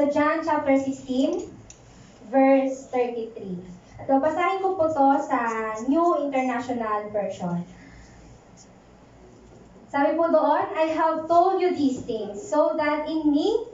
sa John chapter 16, verse 33. At babasahin ko po to sa New International Version. Sabi po doon, I have told you these things so that in me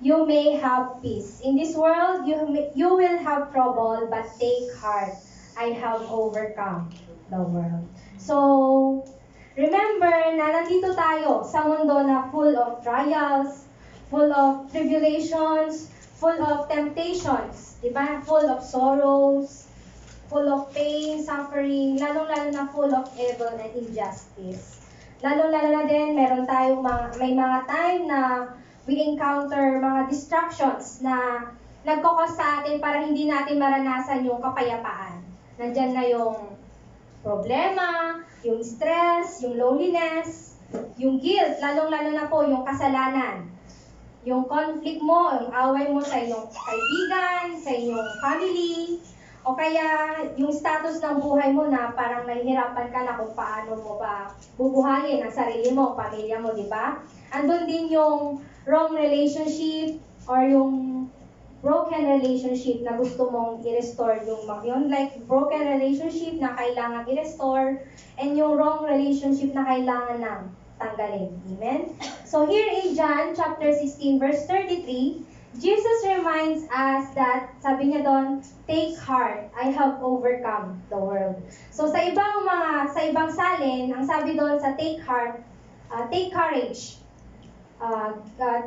you may have peace. In this world you may, you will have trouble but take heart. I have overcome the world. So, remember na nandito tayo sa mundo na full of trials, full of tribulations, full of temptations, di ba? Full of sorrows, full of pain, suffering, lalong-lalo na full of evil and injustice. Lalong-lalo na din, meron tayong mga, may mga time na we encounter mga distractions na nagkakos sa atin para hindi natin maranasan yung kapayapaan. Nandyan na yung problema, yung stress, yung loneliness, yung guilt, lalong-lalo na po yung kasalanan. Yung conflict mo, yung away mo sa iyong kaibigan, sa iyong family, o kaya yung status ng buhay mo na parang nahihirapan ka na kung paano mo ba bubuhayin ang sarili mo, pamilya mo, di ba? Andun din yung wrong relationship or yung broken relationship na gusto mong i-restore yung yung like broken relationship na kailangan i-restore and yung wrong relationship na kailangan nang tanggalin. Amen? So here in John chapter 16 verse 33, Jesus reminds us that, sabi niya doon, take heart, I have overcome the world. So sa ibang mga, sa ibang salin, ang sabi doon sa take heart, uh, take courage, uh, uh,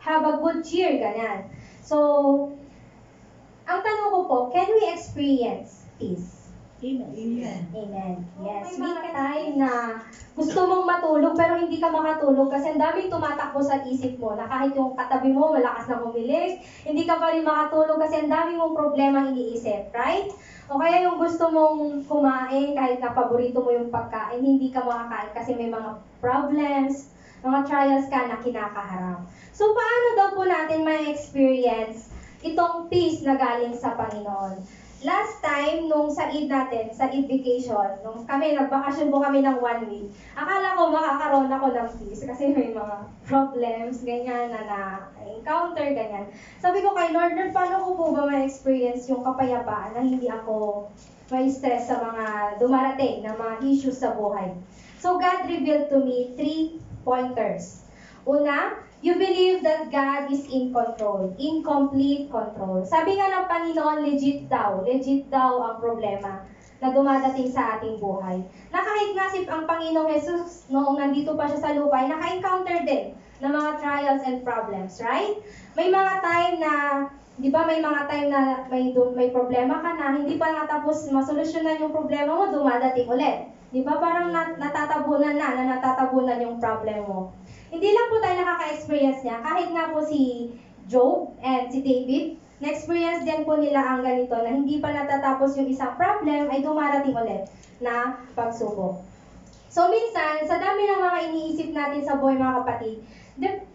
have a good cheer, ganyan. So, ang tanong ko po, can we experience peace? Amen. Amen. Yes. May time na gusto mong matulog pero hindi ka makatulog kasi ang daming tumatakbo sa isip mo na kahit yung katabi mo malakas na humilig, hindi ka pa rin makatulog kasi ang dami mong problema iniisip, right? O kaya yung gusto mong kumain kahit na paborito mo yung pagkain, hindi ka makakain kasi may mga problems, mga trials ka na kinakaharap. So paano daw po natin ma-experience itong peace na galing sa Panginoon? Last time, nung sa Eid natin, sa Eid vacation, nung kami, nagbakasyon po kami ng one week, akala ko makakaroon ako ng peace kasi may mga problems, ganyan, na na-encounter, ganyan. Sabi ko kay Lord, Lord, paano ko po ba ma-experience yung kapayapaan na hindi ako may stress sa mga dumarating na mga issues sa buhay? So God revealed to me three pointers. Una, you believe that God is in control, in complete control. Sabi nga ng Panginoon, legit daw, legit daw ang problema na dumadating sa ating buhay. Na nga si ang Panginoong Jesus, noong nandito pa siya sa lupa, naka-encounter din ng mga trials and problems, right? May mga time na, di ba may mga time na may, may problema ka na, hindi pa natapos masolusyonan yung problema mo, dumadating ulit. Di ba parang nat- natatabunan na, na natatabunan yung problem mo. Hindi lang po tayo nakaka-experience niya, kahit nga po si Job and si David, na-experience din po nila ang ganito na hindi pa natatapos yung isang problem ay dumarating ulit na pagsubok. So minsan, sa dami ng mga iniisip natin sa buhay mga kapatid,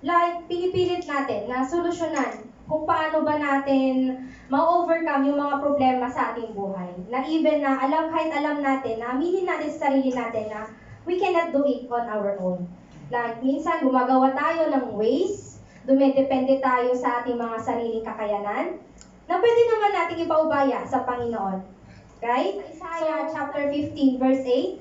like pinipilit natin na solusyonan kung paano ba natin ma-overcome yung mga problema sa ating buhay. Na even na alam, kahit alam natin, na aminin natin sa sarili natin na we cannot do it on our own. Like, minsan gumagawa tayo ng ways, dumedepende tayo sa ating mga sariling kakayanan, na pwede naman natin ipaubaya sa Panginoon. Right? Isaiah chapter 15 verse 8,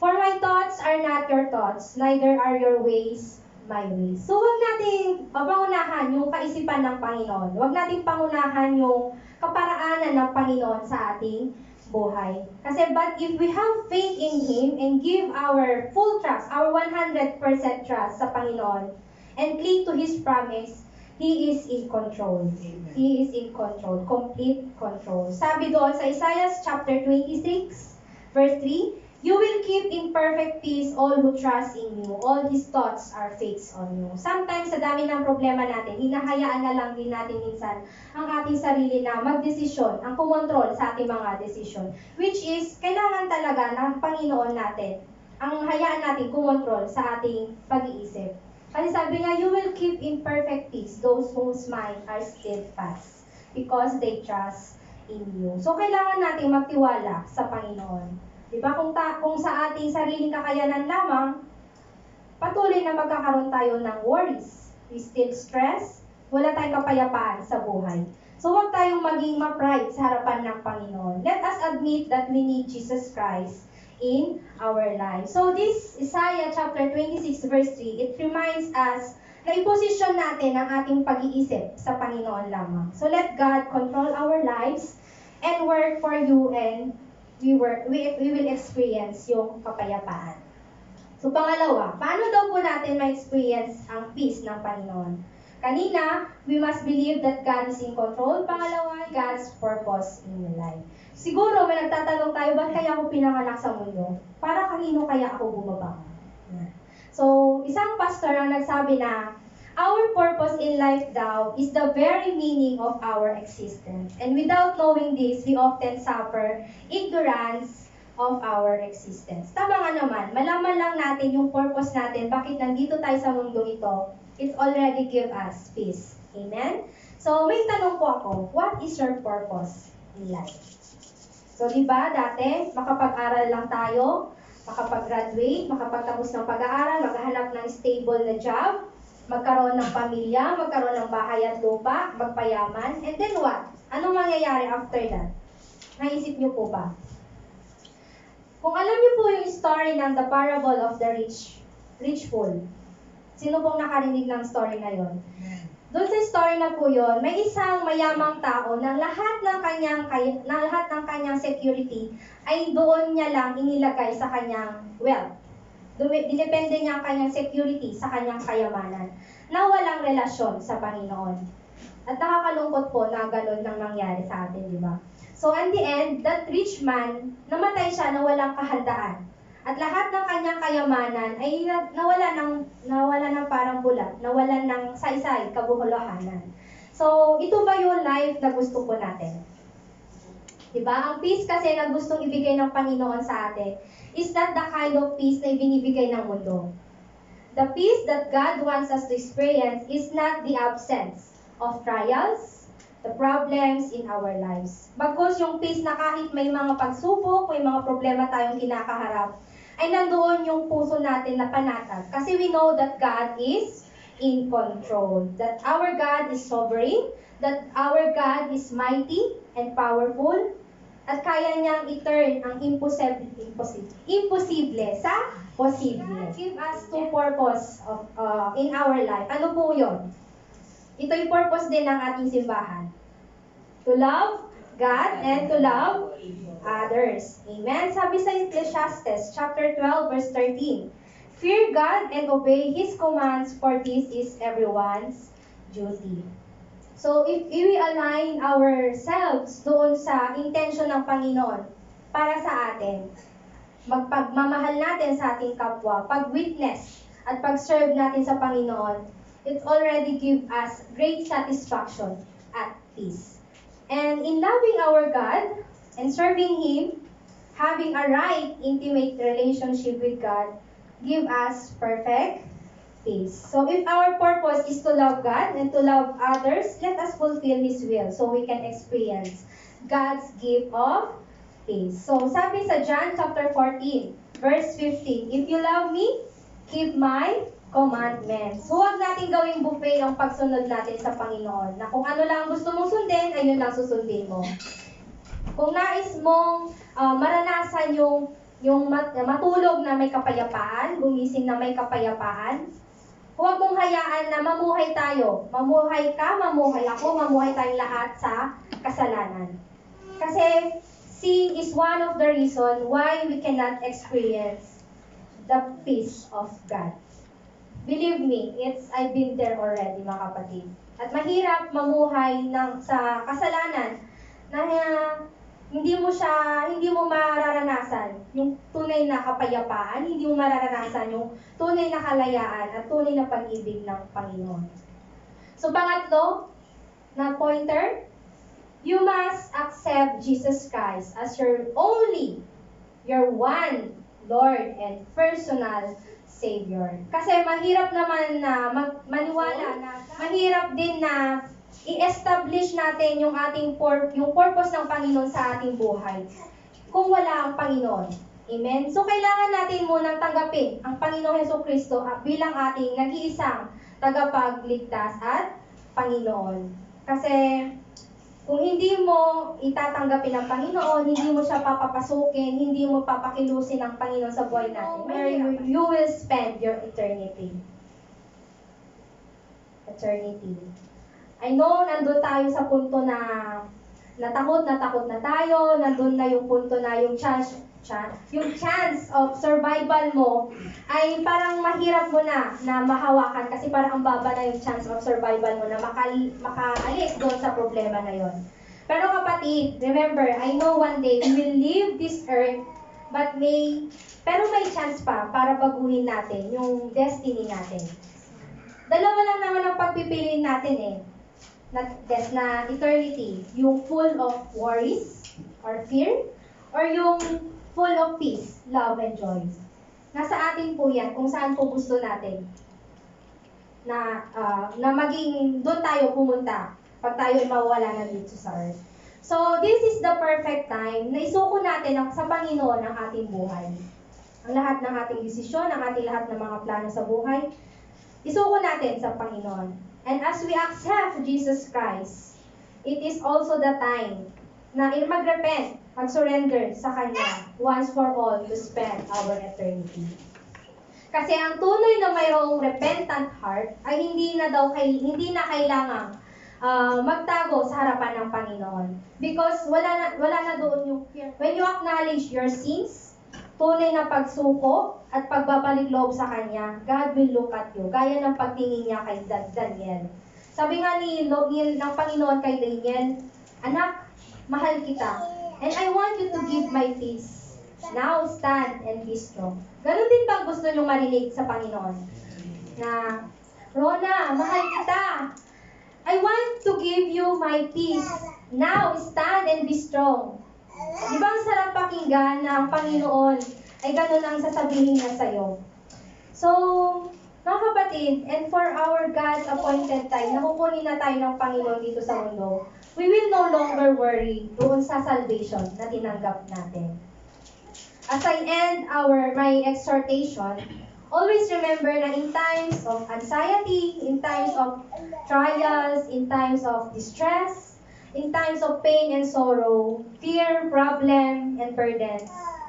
For my thoughts are not your thoughts, neither are your ways my ways. So, wag nating papangunahan yung kaisipan ng Panginoon. Wag nating pangunahan yung kaparaanan ng Panginoon sa ating buhay. Kasi, but if we have faith in Him and give our full trust, our 100% trust sa Panginoon, and cling to His promise, He is in control. Amen. He is in control, complete control. Sabi doon sa Isaiah chapter 26, verse 3, You will keep in perfect peace all who trust in you. All His thoughts are fixed on you. Sometimes, sa dami ng problema natin, hinahayaan na lang din natin minsan ang ating sarili na magdesisyon, ang kumontrol sa ating mga desisyon. Which is, kailangan talaga ng Panginoon natin ang hayaan natin kumontrol sa ating pag-iisip. Kasi sabi niya, you will keep in perfect peace those whose mind are steadfast because they trust in you. So, kailangan natin magtiwala sa Panginoon. Di ba? Kung, ta- kung sa ating sariling kakayanan lamang, patuloy na magkakaroon tayo ng worries. We still stress, wala tayong kapayapaan sa buhay. So huwag tayong maging ma-pride sa harapan ng Panginoon. Let us admit that we need Jesus Christ in our lives. So this Isaiah chapter 26 verse 3, it reminds us na iposisyon natin ang ating pag-iisip sa Panginoon lamang. So let God control our lives and work for you and we, work, we, we will experience yung kapayapaan. So pangalawa, paano daw po natin ma-experience ang peace ng Panginoon? Kanina, we must believe that God is in control. Pangalawa, God's purpose in your life. Siguro, may nagtatanong tayo, ba't kaya ako pinanganak sa mundo? Para kanino kaya ako bumaba? So, isang pastor ang nagsabi na, Our purpose in life daw is the very meaning of our existence. And without knowing this, we often suffer ignorance of our existence. Tama nga naman, malaman lang natin yung purpose natin, bakit nandito tayo sa mundong ito, it already give us peace. Amen? So, may tanong po ako, what is your purpose in life? So, di ba, dati, makapag-aral lang tayo, makapag-graduate, makapagtapos ng pag-aaral, maghahanap ng stable na job, magkaroon ng pamilya, magkaroon ng bahay at lupa, magpayaman, and then what? Anong mangyayari after that? Naisip niyo po ba? Kung alam niyo po yung story ng The Parable of the Rich, Rich Fool, sino pong nakarinig ng story na yon? Doon sa story na po yon, may isang mayamang tao na lahat ng kanyang na lahat ng kanyang security ay doon niya lang inilagay sa kanyang wealth. Dinepende niya ang kanyang security sa kanyang kayamanan na walang relasyon sa Panginoon. At nakakalungkot po na ganun nang nangyari sa atin, di ba? So, in the end, that rich man, namatay siya na walang kahandaan. At lahat ng kanyang kayamanan ay na- nawala ng, nawala ng parang bulat, nawala ng saysay, kabuholohanan. So, ito ba yung life na gusto po natin? Diba? Ang peace kasi na gustong ibigay ng Panginoon sa atin is not the kind of peace na ibinibigay ng mundo. The peace that God wants us to experience is not the absence of trials, the problems in our lives. Bagkus yung peace na kahit may mga pagsubok, may mga problema tayong kinakaharap, ay nandoon yung puso natin na panatag. Kasi we know that God is in control. That our God is sovereign. That our God is mighty and powerful. At kaya niyang i-turn ang impossible, impossible, imposible sa posible. Give us two purpose of, uh, in our life. Ano po yon? Ito yung purpose din ng ating simbahan. To love God and to love others. Amen? Sabi sa Ecclesiastes chapter 12 verse 13, Fear God and obey His commands for this is everyone's duty. So if, if we align ourselves doon sa intention ng Panginoon para sa atin, magpagmamahal natin sa ating kapwa, pag-witness at pag-serve natin sa Panginoon, it already give us great satisfaction at peace. And in loving our God and serving Him, having a right, intimate relationship with God, give us perfect peace. So if our purpose is to love God and to love others, let us fulfill His will so we can experience God's gift of peace. So sabi sa John chapter 14, verse 15, If you love me, keep my commandments. So huwag natin gawing buffet ang pagsunod natin sa Panginoon. Na kung ano lang gusto mong sundin, ayun lang susundin mo. Kung nais mong ah, maranasan yung yung mat- matulog na may kapayapaan, gumising na may kapayapaan, huwag mong hayaan na mamuhay tayo. Mamuhay ka, mamuhay ako, mamuhay tayong lahat sa kasalanan. Kasi sin is one of the reason why we cannot experience the peace of God. Believe me, it's I've been there already, mga kapatid. At mahirap mamuhay ng sa kasalanan na hindi mo siya, hindi mo mararanasan yung tunay na kapayapaan, hindi mo mararanasan yung tunay na kalayaan at tunay na pag-ibig ng Panginoon. So pangatlo na pointer, you must accept Jesus Christ as your only, your one Lord and personal Savior. Kasi mahirap naman na mag- maniwala na mahirap din na i-establish natin yung ating pur- yung purpose ng Panginoon sa ating buhay kung wala ang Panginoon. Amen? So, kailangan natin munang tanggapin ang Panginoong Heso Kristo bilang ating nag-iisang tagapagligtas at Panginoon. Kasi, Kung hindi mo itatanggapin ng Panginoon, hindi mo siya papapasukin, hindi mo papakilusin ng Panginoon sa buhay natin, where you, you will spend your eternity. Eternity. I know, nandun tayo sa punto na natakot na takot na tayo, nandun na yung punto na yung chance, chance, yung chance of survival mo ay parang mahirap mo na na mahawakan kasi parang ang baba na yung chance of survival mo na makali, makaalis doon sa problema na yon. Pero kapatid, remember, I know one day we will leave this earth but may pero may chance pa para baguhin natin yung destiny natin. Dalawa lang naman ang pagpipiliin natin eh na, des, na eternity, yung full of worries or fear, or yung full of peace, love, and joy. Nasa atin po yan kung saan po gusto natin na ah, na maging doon tayo pumunta pag tayo ay mawala na dito sa earth. So, this is the perfect time na isuko natin sa Panginoon ang ating buhay. Ang lahat ng ating desisyon, ang ating lahat ng mga plano sa buhay, isuko natin sa Panginoon. And as we accept Jesus Christ, it is also the time na mag-repent, mag-surrender sa Kanya once for all to spend our eternity. Kasi ang tunay na mayroong repentant heart ay hindi na daw kay, hindi na kailangang ah, magtago sa harapan ng Panginoon. Because wala na, wala na doon yung when you acknowledge your sins, tunay na pagsuko at pagbabalik loob sa Kanya, God will look at you. Gaya ng pagtingin niya kay Dan- Daniel. Sabi nga ni, Lo- ni ng Panginoon kay Daniel, Anak, mahal kita. And I want you to give my peace. Now stand and be strong. Ganon din ba gusto nyo marinig sa Panginoon? Na, Rona, mahal kita. I want to give you my peace. Now stand and be strong. Di ba ang sarap pakinggan na ang Panginoon ay ganun ang sasabihin niya sa'yo? So, mga kapatid, and for our God's appointed time, na kukunin na tayo ng Panginoon dito sa mundo, we will no longer worry doon sa salvation na tinanggap natin. As I end our my exhortation, always remember na in times of anxiety, in times of trials, in times of distress, in times of pain and sorrow, fear, problem, and burdens,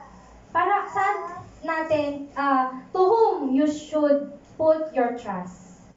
para saan natin, uh, to whom you should put your trust.